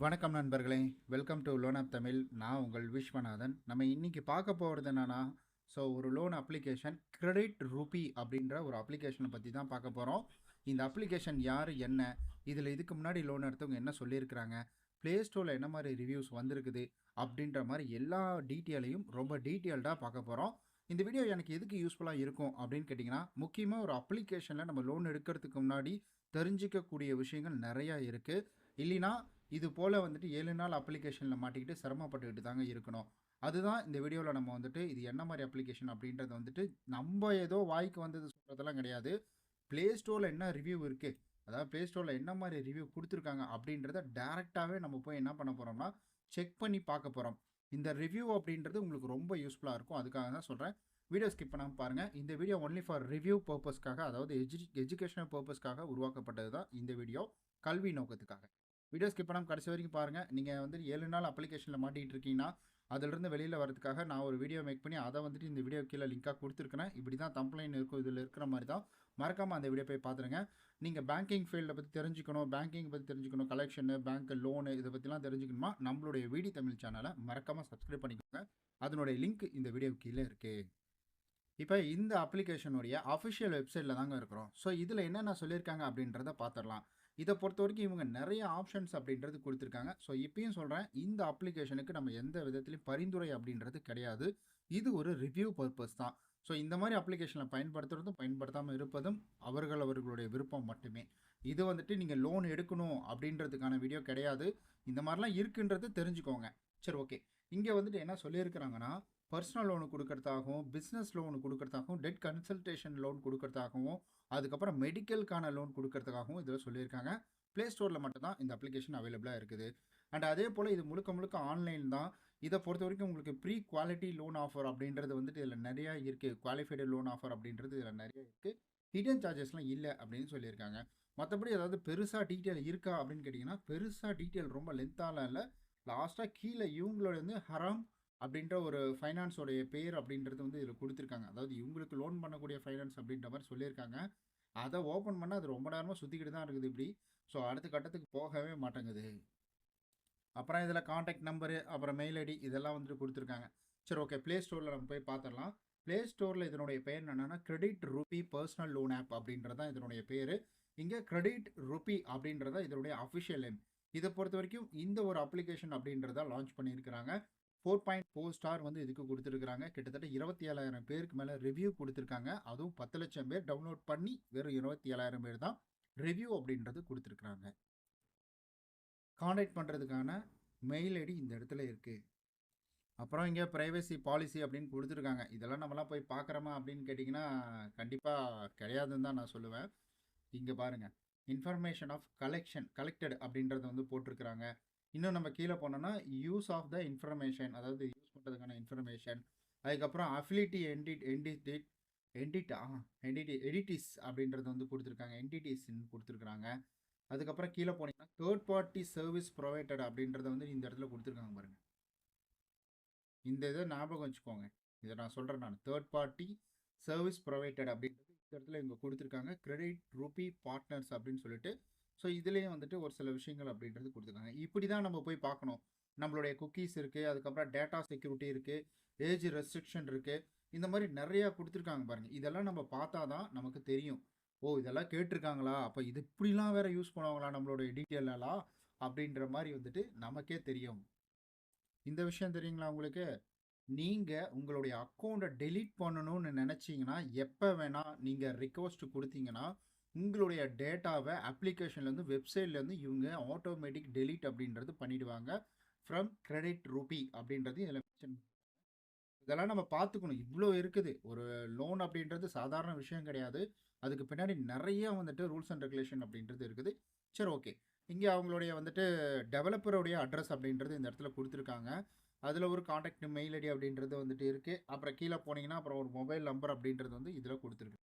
வணக்கம் நண்பர்களே. Welcome to loan app Tamil நான் உங்கள் விஸ்வநாதன். நம்ம இன்றைக்கி பார்க்க போகிறது என்னன்னா ஸோ ஒரு லோன் அப்ளிகேஷன் கிரெடிட் ரூபி அப்படின்ற ஒரு அப்ளிகேஷனை பற்றி தான் பார்க்க போகிறோம் இந்த அப்ளிகேஷன் யார் என்ன இதில் இதுக்கு முன்னாடி லோன் எடுத்தவங்க என்ன சொல்லியிருக்கிறாங்க ப்ளே ஸ்டோரில் என்ன மாதிரி ரிவ்யூஸ் வந்திருக்குது அப்படின்ற மாதிரி எல்லா டீட்டெயிலையும் ரொம்ப டீட்டெயில்டாக பார்க்க போகிறோம் இந்த வீடியோ எனக்கு எதுக்கு யூஸ்ஃபுல்லாக இருக்கும் அப்படின்னு கேட்டிங்கன்னா முக்கியமாக ஒரு அப்ளிகேஷனில் நம்ம லோன் எடுக்கிறதுக்கு முன்னாடி தெரிஞ்சிக்கக்கூடிய விஷயங்கள் நிறையா இருக்குது இல்லைனா இது போல் வந்துட்டு ஏழு நாள் அப்ளிகேஷனில் மாட்டிக்கிட்டு சிரமப்பட்டுக்கிட்டு தாங்க இருக்கணும். அதுதான் இந்த வீடியோவில் நம்ம வந்துட்டு இது என்ன மாதிரி அப்ளிகேஷன் அப்படின்றது வந்துட்டு நம்ம ஏதோ வாய்க்கு வந்தது சொல்கிறதெல்லாம் கிடையாது. ப்ளே ஸ்டோரில் என்ன ரிவ்யூ இருக்குது அதாவது ப்ளே ஸ்டோரில் என்ன மாதிரி ரிவ்யூ கொடுத்துருக்காங்க அப்படின்றத டேரெக்டாகவே நம்ம போய் என்ன பண்ண போகிறோம்னா செக் பண்ணி பார்க்க போகிறோம் இந்த ரிவ்யூ அப்படின்றது உங்களுக்கு ரொம்ப யூஸ்ஃபுல்லாக இருக்கும். அதுக்காக தான் சொல்கிறேன் வீடியோ ஸ்கிப் பண்ணாமல் பாருங்கள் இந்த வீடியோ ஒன்லி ஃபார் ரிவ்யூ பர்பஸ்க்காக அதாவது எஜு எஜுகேஷனல் பர்பஸ்க்காக உருவாக்கப்பட்டது தான் இந்த வீடியோ கல்வி நோக்கத்துக்காக. வீடியோ ஸ்கிப் பண்ணாமல் கடைசி வரைக்கும் பாருங்கள் நீங்கள் வந்து ஏழு நாள் அப்ளிகேஷனில் மாட்டிகிட்டு இருக்கீங்கன்னா அதிலிருந்து வெளியில் வரதுக்காக நான் ஒரு வீடியோ மேக் பண்ணி அதை வந்துட்டு இந்த வீடியோ கீழே லிங்காக கொடுத்துருக்கேன் இப்படி தான் கம்ப்ளைண்ட் இருக்கும் இதில் இருக்கிற மாதிரி தான் மறக்காமல் அந்த வீடியோ போய் பார்த்துருங்க நீங்கள் பேங்கிங் ஃபீல்டை பற்றி தெரிஞ்சுக்கணும் பேங்கிங் பற்றி தெரிஞ்சுக்கணும் கலெக்ஷனு பேங்க் லோனு இதை பற்றிலாம் தெரிஞ்சுக்கணுமா? நம்மளுடைய வீடி தமிழ் சேனலை மறக்காமல் சப்ஸ்கிரைப் பண்ணிக்கோங்க. அதனுடைய லிங்க் இந்த வீடியோ கீழே இருக்குது இப்போ இந்த அப்ளிகேஷனுடைய அஃபிஷியல் வெப்சைட்டில் தாங்க இருக்கிறோம். ஸோ இதில் என்னென்ன சொல்லியிருக்காங்க அப்படின்றத பார்த்துடலாம் இதை பொறுத்த வரைக்கும் இவங்க நிறைய ஆப்ஷன்ஸ் அப்படின்றது கொடுத்துருக்காங்க. ஸோ இப்பயும் சொல்கிறேன் இந்த அப்ளிகேஷனுக்கு நம்ம எந்த விதத்துலையும் பரிந்துரை அப்படின்றது கிடையாது. இது ஒரு ரிவ்யூ பர்பஸ் தான். ஸோ இந்த மாதிரி அப்ளிகேஷனில் பயன்படுத்துகிறதும் பயன்படுத்தாமல் இருப்பதும் அவர்கள் அவர்களுடைய விருப்பம் மட்டுமே. இது வந்துட்டு நீங்கள் லோன் எடுக்கணும் அப்படின்றதுக்கான வீடியோ கிடையாது. இந்த மாதிரிலாம் இருக்குன்றது தெரிஞ்சுக்கோங்க. சரி ஓகே இங்கே வந்துட்டு என்ன சொல்லியிருக்கிறாங்கன்னா பர்சனல் லோனு கொடுக்கறதாகவும் பிஸ்னஸ் லோனு கொடுக்கறதாகவும் டெட் கன்சல்டேஷன் லோன் கொடுக்கறதாகவும் அதுக்கப்புறம் மெடிக்கலுக்கான லோன் கொடுக்கறதுக்காகவும் இதில் சொல்லியிருக்காங்க. ப்ளே ஸ்டோரில் மட்டும்தான் இந்த அப்ளிகேஷன் அவைலபிளாக இருக்குது. அண்ட் அதே போல் இது முழுக்க முழுக்க ஆன்லைன் தான். இதை பொறுத்த வரைக்கும் உங்களுக்கு ப்ரீ குவாலிட்டி லோன் ஆஃபர் அப்படின்றது வந்துட்டு இதில் நிறையா இருக்குது குவாலிஃபைடு லோன் ஆஃபர் அப்படின்றது இதில் நிறைய இருக்குது ஹிடன் சார்ஜஸ்லாம் இல்லை அப்படின்னு சொல்லியிருக்காங்க. மற்றபடி ஏதாவது பெருசாக டீட்டெயில் இருக்கா அப்படின்னு கேட்டிங்கன்னா பெருசாக டீட்டெயில் ரொம்ப லென்த்தாலாம் இல்லை. லாஸ்ட்டாக கீழே இவங்களோட வந்து ஹராம் அப்படின்ற ஒரு ஃபைனான்ஸோடைய பேர் அப்படின்றது வந்து இதில் கொடுத்துருக்காங்க. அதாவது இவங்களுக்கு லோன் பண்ணக்கூடிய ஃபைனான்ஸ் அப்படின்ற மாதிரி சொல்லியிருக்காங்க. அதை ஓப்பன் பண்ணால் அது ரொம்ப நேரமாக சுற்றிக்கிட்டு தான் இருக்குது இப்படி. ஸோ அடுத்த கட்டத்துக்கு போகவே மாட்டேங்குது. அப்புறம் இதில் காண்டாக்ட் நம்பரு அப்புறம் மெயில் ஐடி இதெல்லாம் வந்துட்டு கொடுத்துருக்காங்க. சரி ஓகே ப்ளே ஸ்டோரில் நம்ம போய் பார்த்துடலாம் ப்ளே ஸ்டோரில் இதனுடைய பேர் என்னென்னா credit ruby personal loan app அப்படின்றது தான் இதனுடைய பேர். இங்கே கிரெடிட் ரூபி அப்படின்றத இதனுடைய அஃபிஷியல் நேம் இதை பொறுத்த வரைக்கும் இந்த ஒரு அப்ளிகேஷன் அப்படின்றத லான்ச் பண்ணியிருக்கிறாங்க. ஃபோர் பாயிண்ட் ஃபோர் ஸ்டார் வந்து இதுக்கு கொடுத்துருக்குறாங்க. கிட்டத்தட்ட இருபத்தி ஏழாயிரம் பேருக்கு மேலே ரிவ்யூ கொடுத்துருக்காங்க. அதுவும் பத்து லட்சம் பேர் டவுன்லோட் பண்ணி வெறும் இருபத்தி ஏழாயிரம் பேர் தான் ரிவ்யூ அப்படின்றது கொடுத்துருக்குறாங்க. காண்டாக்ட் பண்ணுறதுக்கான மெயில் ஐடி இந்த இடத்துல இருக்குது அப்புறம் இங்கே ப்ரைவசி பாலிசி அப்படின்னு கொடுத்துருக்காங்க. இதெல்லாம் நம்மலாம் போய் பார்க்குறோமா அப்படின்னு கேட்டிங்கன்னா கண்டிப்பாக கிடையாதுன்னு தான் நான் சொல்லுவேன். இங்கே பாருங்கள் இன்ஃபர்மேஷன் ஆஃப் கலெக்ஷன் கலெக்டட் அப்படின்றத வந்து போட்டிருக்கிறாங்க. இன்னும் நம்ம கீழே போனோம்னா யூஸ் ஆஃப் த இன்ஃபர்மேஷன் அதாவது யூஸ் பண்ணுறதுக்கான இன்ஃபர்மேஷன் அதுக்கப்புறம் அஃபிலிட்டி என்டி என்டிட்டி என்டிட் ஆ என்டிட்டி எடிட்டிஸ் அப்படின்றது வந்து கொடுத்துருக்காங்க. என்டிட்டிஸ்ன்னு கொடுத்துருக்குறாங்க. அதுக்கப்புறம் கீழே போனீங்கன்னா தேர்ட் பார்ட்டி சர்வீஸ் ப்ரொவைடட் அப்படின்றத வந்து இந்த இடத்துல கொடுத்துருக்காங்க பாருங்கள் இந்த இதை ஞாபகம் வச்சுக்கோங்க. இதை நான் சொல்கிறேன் நான். தேர்ட் பார்ட்டி சர்வீஸ் ப்ரொவைடட் அப்படின்றது இந்த இடத்துல இவங்க கொடுத்துருக்காங்க. கிரெடிட் ரூபி பார்ட்னர்ஸ் அப்படின்னு சொல்லிட்டு. ஸோ இதுலேயும் வந்துட்டு ஒரு சில விஷயங்கள் அப்படின்றது கொடுத்துருக்காங்க. இப்படி தான் நம்ம போய் பார்க்கணும். நம்மளுடைய குக்கீஸ் இருக்குது அதுக்கப்புறம் டேட்டா செக்யூரிட்டி இருக்குது ஏஜ் ரெஸ்ட்ரிக்ஷன் இருக்குது இந்த மாதிரி நிறையா கொடுத்துருக்காங்க பாருங்கள் இதெல்லாம் நம்ம பார்த்தா தான் நமக்கு தெரியும். ஓ இதெல்லாம் கேட்டிருக்காங்களா? அப்போ இது இப்படிலாம் வேறு யூஸ் பண்ணுவாங்களா நம்மளுடைய டீட்டெயிலெல்லாம் அப்படின்ற மாதிரி வந்துட்டு நமக்கே தெரியும். இந்த விஷயம் தெரியுங்களா உங்களுக்கு? நீங்கள் உங்களுடைய அக்கௌண்ட்டை டெலீட் பண்ணணும்னு நினச்சிங்கன்னா எப்போ வேணால் நீங்கள் ரிக்வஸ்ட் கொடுத்தீங்கன்னா உங்களுடைய டேட்டாவை அப்ளிகேஷன்லேருந்து வெப்சைட்லேருந்து இவங்க ஆட்டோமேட்டிக் டெலீட் அப்படின்றது பண்ணிவிடுவாங்க ஃப்ரம் கிரெடிட் ரூபி அப்படின்றது இதில் மென்ஷன் இதெல்லாம் நம்ம பார்த்துக்கணும். இவ்வளோ இருக்குது. ஒரு லோன் அப்படின்றது சாதாரண விஷயம் கிடையாது. அதுக்கு பின்னாடி நிறைய வந்துட்டு ரூல்ஸ் அண்ட் ரெகுலேஷன் அப்படின்றது இருக்குது. சரி ஓகே இங்கே அவங்களுடைய வந்துட்டு டெவலப்பருடைய அட்ரஸ் அப்படின்றது இந்த இடத்துல கொடுத்துருக்காங்க. அதில் ஒரு காண்டாக்ட் மெயில் ஐடி அப்படின்றது வந்துட்டு இருக்குது அப்புறம் கீழே போனீங்கன்னா அப்புறம் ஒரு மொபைல் நம்பர் அப்படின்றது வந்து இதில் கொடுத்துருக்கு.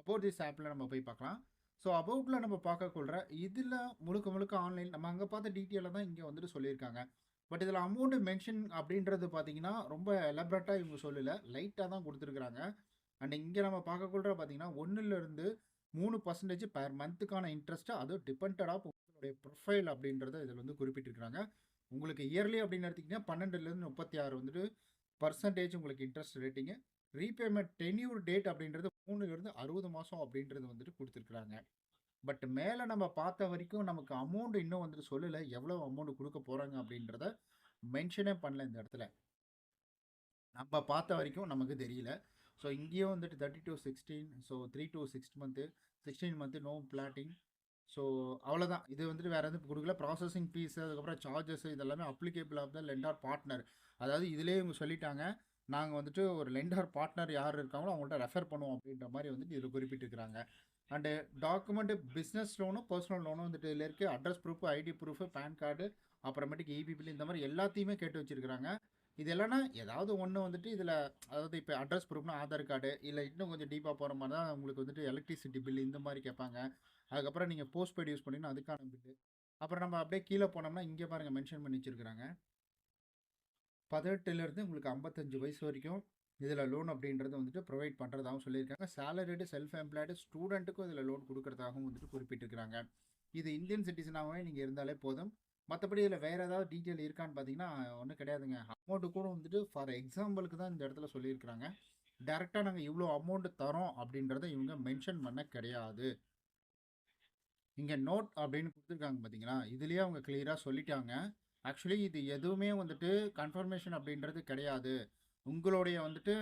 அபவுட் திஸ் ஆப்பில் நம்ம போய் பார்க்கலாம். ஸோ அபவுட்டில் நம்ம பார்க்கக்குள்ள இதில் முழுக்க முழுக்க ஆன்லைன் நம்ம அங்கே பார்த்த டீட்டெயிலாக தான் இங்கே வந்துட்டு சொல்லியிருக்காங்க. பட் இதில் அமௌண்ட்டு மென்ஷன் அப்படின்றது பார்த்தீங்கன்னா ரொம்ப எலபரேட்டாக இவங்க சொல்லலை. லைட்டாக தான் கொடுத்துருக்குறாங்க. அண்ட் இங்கே நம்ம பார்க்கக்குள்ள பார்த்தீங்கன்னா ஒன்றுலேருந்து மூணு பர்சன்டேஜ் பர் மந்த்துக்கான இன்ட்ரெஸ்ட்டு அது டிபெண்டடாக உங்களுடைய ப்ரொஃபைல் அப்படின்றத இதில் வந்து குறிப்பிட்டிருக்கிறாங்க. உங்களுக்கு இயர்லி அப்படின்னு எடுத்திங்கன்னா பன்னெண்டுலேருந்து முப்பத்தி ஆறு வந்துட்டு பர்சன்டேஜ் உங்களுக்கு interest rating repayment tenure date அப்படின்றது மூணுலேருந்து அறுபது மாதம் அப்படின்றது வந்துட்டு கொடுத்துருக்குறாங்க. பட் மேலே நம்ம பார்த்த வரைக்கும் நமக்கு அமௌண்ட் இன்னும் வந்துட்டு சொல்லலை எவ்வளோ அமௌண்ட் கொடுக்க போகிறாங்க அப்படின்றத மென்ஷனே பண்ணல இந்த இடத்துல. நம்ம பார்த்த வரைக்கும் நமக்கு தெரியல. ஸோ இங்கேயும் வந்துட்டு thirty to sixteen so three to six month sixteen month no plotting so அவ்வளோதான் இது வந்துட்டு வேறு எதுவும் கொடுக்கல. ப்ராசஸிங் ஃபீஸ் அதுக்கப்புறம் சார்ஜஸ் இதெல்லாமே applicable of the lender partner அதாவது இதிலேயே இவங்க சொல்லிட்டாங்க நாங்கள் வந்துட்டு ஒரு லெண்டார் பார்ட்னர் யார் இருக்காங்களோ அவங்கள்ட்ட ரெஃபர் பண்ணுவோம் அப்படின்ற மாதிரி வந்துட்டு இதில் குறிப்பிட்டிருக்கிறாங்க. அண்டு டாக்குமெண்ட் பிஸ்னஸ் லோனும் பர்சனல் லோனும் வந்துட்டு இதில் இருக்குது address proof ID proof PAN card அப்புறமேட்டுக்கு இபி பில் இந்த மாதிரி எல்லாத்தையுமே கேட்டு வச்சுருக்கிறாங்க. இது இல்லைன்னா ஏதாவது ஒன்று வந்துட்டு இதில் அதாவது இப்போ அட்ரஸ் ப்ரூஃப்னா ஆதார் கார்டு இல்லை இன்னும் கொஞ்சம் டீப்பாக போகிற மாதிரி தான் உங்களுக்கு வந்துட்டு எலக்ட்ரிசிட்டி பில் இந்த மாதிரி கேட்பாங்க. அதுக்கப்புறம் நீங்கள் போஸ்ட் பெய்டு யூஸ் பண்ணிங்கன்னா அதுக்கான பில்லு அப்புறம் நம்ம அப்படியே கீழே போனோம்னா இங்கே பாருங்கள் மென்ஷன் பண்ணி வச்சிருக்கிறாங்க. பதினெட்டுலேருந்து உங்களுக்கு ஐம்பத்தஞ்சு வயசு வரைக்கும் இதில் லோன் அப்படின்றது வந்துட்டு ப்ரொவைட் பண்ணுறதாகவும் சொல்லியிருக்காங்க. சேலரிடு செல்ஃப் எம்ப்ளாய்டு ஸ்டூடெண்ட்டுக்கும் இதில் லோன் கொடுக்குறதாகவும் வந்துட்டு குறிப்பிட்டிருக்கிறாங்க. இது இந்தியன் சிட்டிசனாகவே நீங்கள் இருந்தாலே போதும். மற்றபடி இதில் வேறு ஏதாவது டீட்டெயில் இருக்கான்னு பார்த்தீங்கன்னா ஒன்றும் கிடையாதுங்க. அமௌண்ட்டு கூட வந்துட்டு ஃபார் எக்ஸாம்பிளுக்கு தான் இந்த இடத்துல சொல்லியிருக்கிறாங்க. டேரெக்டாக நாங்கள் இவ்வளோ அமௌண்ட் தரோம் அப்படின்றத இவங்க மென்ஷன் பண்ண கிடையாது. இங்கே நோட் அப்படின்னு கொடுத்துருக்காங்க பார்த்தீங்களா இதுலேயே அவங்க கிளியராக சொல்லிட்டாங்க. ஆக்சுவலி இது எதுவுமே வந்துட்டு கன்ஃபர்மேஷன் அப்படின்றது கிடையாது. உங்களுடைய வந்துட்டு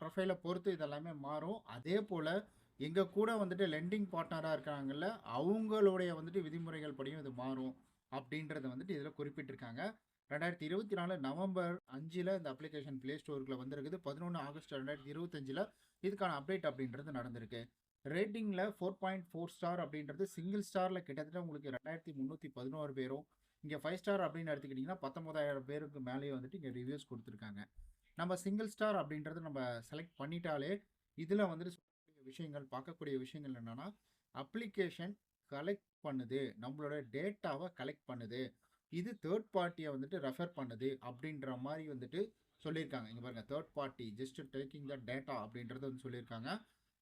ப்ரொஃபைலை பொறுத்து இதெல்லாமே மாறும். அதே போல் எங்கள் கூட வந்துட்டு லெண்டிங் பார்ட்னராக இருக்காங்கல்ல அவங்களுடைய வந்துட்டு விதிமுறைகள் படியும் இது மாறும். அப்படின்றத வந்துட்டு இதில் குறிப்பிட்டிருக்காங்க. ரெண்டாயிரத்தி இருபத்தி நாலு நவம்பர் அஞ்சில் இந்த அப்ளிகேஷன் ப்ளே ஸ்டோருக்குள்ள வந்திருக்குது. பதினொன்று ஆகஸ்ட் ரெண்டாயிரத்தி இருபத்தஞ்சில் இதுக்கான அப்டேட் அப்படின்றது நடந்திருக்கு. ரேட்டிங்கில் ஃபோர் பாயிண்ட் ஃபோர் ஸ்டார் அப்படின்றது சிங்கிள் ஸ்டாரில் கிட்டத்தட்ட உங்களுக்கு ரெண்டாயிரத்தி முந்நூற்றி பதினோரு பேரும் இங்கே ஃபைவ் ஸ்டார் அப்படின்னு எடுத்துக்கிட்டிங்கன்னா பத்தொம்பதாயிரம் பேருக்கு மேலேயே வந்துட்டு இங்கே ரிவ்யூஸ் கொடுத்துருக்காங்க. நம்ம சிங்கிள் ஸ்டார் அப்படின்றத நம்ம செலக்ட் பண்ணிட்டாலே இதில் வந்துட்டு விஷயங்கள் பார்க்கக்கூடிய விஷயங்கள் என்னென்னா அப்ளிகேஷன் கலெக்ட் பண்ணுது. நம்மளோட டேட்டாவை கலெக்ட் பண்ணுது. இது தேர்ட் பார்ட்டியை வந்துட்டு ரெஃபர் பண்ணுது அப்படின்ற மாதிரி வந்துட்டு சொல்லியிருக்காங்க. இங்கே பாருங்கள் third party just taking the data அப்படின்றத வந்து சொல்லியிருக்காங்க.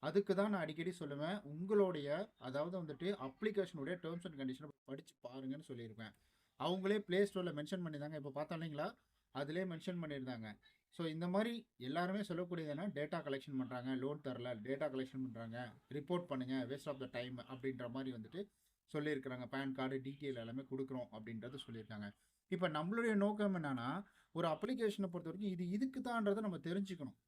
அதுக்கு தான் நான் அடிக்கடி சொல்லுவேன். உங்களுடைய அதாவது வந்துட்டு அப்ளிகேஷனுடைய டேர்ம்ஸ் அண்ட் கண்டிஷனை படித்து பாருங்கன்னு சொல்லியிருப்பேன். அவங்களே ப்ளே ஸ்டோரில் மென்ஷன் பண்ணியிருந்தாங்க. இப்போ பார்த்தோம் இல்லைங்களா? அதிலே மென்ஷன் பண்ணியிருந்தாங்க. ஸோ இந்த மாதிரி எல்லாருமே சொல்லக்கூடியது என்ன? டேட்டா கலெக்ஷன் பண்ணுறாங்க லோன் தரல டேட்டா கலெக்ஷன் பண்ணுறாங்க ரிப்போர்ட் பண்ணுங்கள் வேஸ்ட் ஆஃப் த டைம் அப்படின்ற மாதிரி வந்துட்டு சொல்லியிருக்கிறாங்க. பேன் கார்டு டீட்டெயில் எல்லாமே கொடுக்குறோம் அப்படின்றத சொல்லியிருக்காங்க. இப்போ நம்மளுடைய நோக்கம் என்னென்னா ஒரு அப்ளிகேஷனை பொறுத்த வரைக்கும் இது இதுக்கு தான்றதை நம்ம தெரிஞ்சுக்கணும்.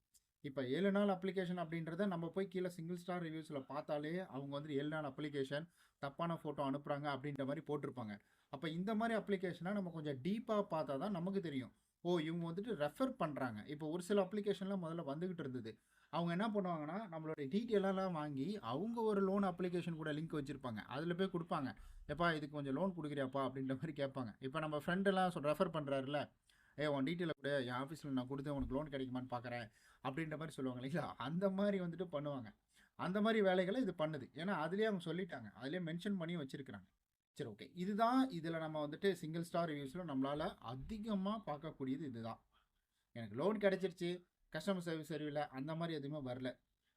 இப்போ ஏழு நாள் அப்ளிகேஷன் அப்படின்றத நம்ம போய் கீழே சிங்கிள் ஸ்டார் ரிவ்யூஸில் பார்த்தாலே அவங்க வந்து ஏழு நாள் அப்ளிகேஷன் தப்பான ஃபோட்டோ அனுப்புகிறாங்க அப்படின்ற மாதிரி போட்டிருப்பாங்க. அப்போ இந்த மாதிரி அப்ளிகேஷனை நம்ம கொஞ்சம் டீப்பாக பார்த்தா தான் நமக்கு தெரியும். ஓ இவங்க வந்துட்டு ரெஃபர் பண்ணுறாங்க இப்போ ஒரு சில அப்ளிகேஷன்லாம் முதல்ல வந்துக்கிட்டு இருந்தது. அவங்க என்ன பண்ணுவாங்கன்னா நம்மளோட டீட்டெயிலெல்லாம் வாங்கி அவங்க ஒரு லோன் அப்ளிகேஷன் கூட லிங்க் வச்சுருப்பாங்க. அதில் போய் கொடுப்பாங்க. எப்பா இதுக்கு கொஞ்சம் லோன் கொடுக்குறியாப்பா? அப்படின்ற மாதிரி கேட்பாங்க. இப்போ நம்ம ஃப்ரெண்டெல்லாம் சொல் ரெஃபர் பண்ணுறாருல ஏ உன் டீட்டெயிலை கூட. என் ஆஃபீஸில் நான் கொடுத்து உனக்கு லோன் கிடைக்குமான்னு பார்க்குறேன் அப்படின்ற மாதிரி சொல்லுவாங்க இல்லைங்களா? அந்த மாதிரி வந்துட்டு பண்ணுவாங்க. அந்த மாதிரி வேலைகளை இது பண்ணுது. ஏன்னா அதுலேயே அவங்க சொல்லிட்டாங்க. அதுலேயே மென்ஷன் பண்ணி வச்சுருக்கிறாங்க. சரி ஓகே இதுதான் இதில் நம்ம வந்துட்டு சிங்கிள் ஸ்டார் ரிவ்யூஸில் நம்மளால் அதிகமாக பார்க்கக்கூடியது இதுதான். எனக்கு லோன் கிடச்சிருச்சு கஸ்டமர் சர்வீஸ் சரியில்லை அந்த மாதிரி எதுவுமே வரல.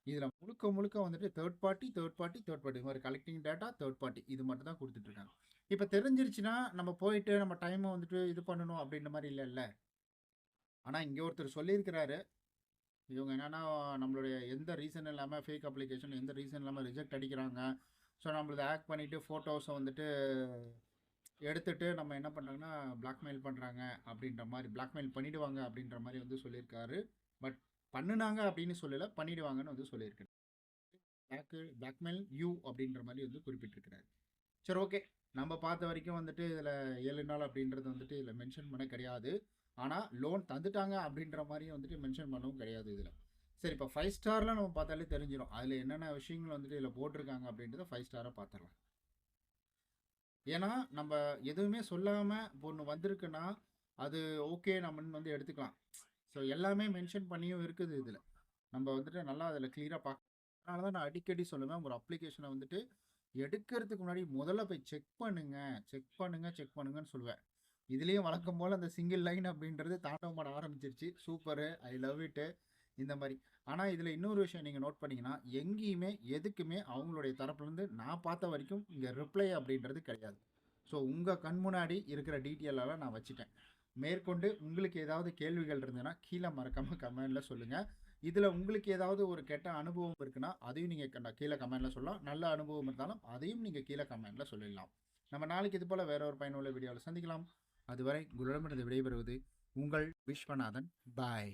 இதில் முழுக்க முழுக்க வந்துட்டு third party third party third party மாதிரி கலெக்டிங் டேட்டா தேர்ட் பார்ட்டி இது மட்டும் தான் கொடுத்துட்ருக்காங்க இப்போ தெரிஞ்சிருச்சுன்னா நம்ம போயிட்டு நம்ம டைமை வந்துட்டு இது பண்ணணும் அப்படின்ற மாதிரி இல்லைல்ல ஆனால் இங்கே ஒருத்தர் சொல்லியிருக்கிறாரு. இவங்க என்னென்னா நம்மளுடைய எந்த ரீசன் இல்லாமல் ஃபேக் அப்ளிகேஷன் எந்த ரீசன் இல்லாமல் ரிஜெக்ட் அடிக்கிறாங்க. ஸோ நம்மளது ஆக்ட் பண்ணிவிட்டு ஃபோட்டோஸை வந்துட்டு எடுத்துட்டு நம்ம என்ன பண்ணுறாங்கன்னா பிளாக்மெயில் பண்ணுறாங்க அப்படின்ற மாதிரி பிளாக்மெயில் பண்ணிவிடுவாங்க அப்படின்ற மாதிரி வந்து சொல்லியிருக்காரு. பட் பண்ணுனாங்க அப்படின்னு சொல்லலை பண்ணிவிடுவாங்கன்னு வந்து சொல்லியிருக்காரு பிளாக்கு பிளாக்மெயில் யூ அப்படின்ற மாதிரி வந்து குறிப்பிட்டிருக்கிறாரு. சரி ஓகே நம்ம பார்த்த வரைக்கும் வந்துட்டு இதில் ஏழு நாள் அப்படின்றது வந்துட்டு இதில் மென்ஷன் பண்ண கிடையாது. ஆனால் லோன் தந்துட்டாங்க அப்படின்ற மாதிரியும் வந்துட்டு மென்ஷன் பண்ணவும் கிடையாது இதில். சரி இப்போ ஃபைவ் ஸ்டார்லாம் நம்ம பார்த்தாலே தெரிஞ்சிடும் அதில் என்னென்ன விஷயங்கள் வந்துட்டு இதில் போட்டிருக்காங்க அப்படின்றத ஃபைவ் ஸ்டாராக பார்த்துடலாம். ஏன்னா நம்ம எதுவுமே சொல்லாமல் இப்போ ஒன்று வந்திருக்குன்னா அது ஓகே நம்மன்னு வந்து எடுத்துக்கலாம். ஸோ எல்லாமே மென்ஷன் பண்ணியும் இருக்குது இதில். நம்ம வந்துட்டு நல்லா அதில் கிளியராக பார்க்க அதனால தான் நான் அடிக்கடி சொல்லுவேன் ஒரு அப்ளிகேஷனை வந்துட்டு எடுக்கிறதுக்கு முன்னாடி முதல்ல போய் செக் பண்ணுங்க செக் பண்ணுங்க செக் பண்ணுங்கன்னு சொல்லுவேன். இதுலேயும் வழக்கம் போல் அந்த சிங்கிள் லைன் அப்படின்றது தாண்டவமாட ஆரம்பிச்சிருச்சு. சூப்பரு ஐ லவ் இட்டு இந்த மாதிரி ஆனால் இதில் இன்னொரு விஷயம் நீங்கள் நோட் பண்ணிங்கன்னா எங்கேயுமே எதுக்குமே அவங்களுடைய தரப்புலேருந்து நான் பார்த்த வரைக்கும் இங்கே ரிப்ளை அப்படின்றது கிடையாது. ஸோ உங்கள் கண் முன்னாடி இருக்கிற டீட்டெயிலெல்லாம் நான் வச்சுட்டேன். மேற்கொண்டு உங்களுக்கு ஏதாவது கேள்விகள் இருந்ததுன்னா கீழே மறக்காமல் கமெண்டில் சொல்லுங்கள் இதில் உங்களுக்கு ஏதாவது ஒரு கெட்ட அனுபவம் இருக்குன்னா அதையும் நீங்கள் கீழே கமெண்டில் சொல்லலாம். நல்ல அனுபவம் இருந்தாலும் அதையும் நீங்கள் கீழே கமெண்டில் சொல்லிடலாம். நம்ம நாளைக்கு இது போல் வேற ஒரு பயனுள்ள வீடியோவில் சந்திக்கலாம். அதுவரை உங்களிடமிருந்து விடைபெறுவது உங்கள் விஸ்வநாதன். பாய்.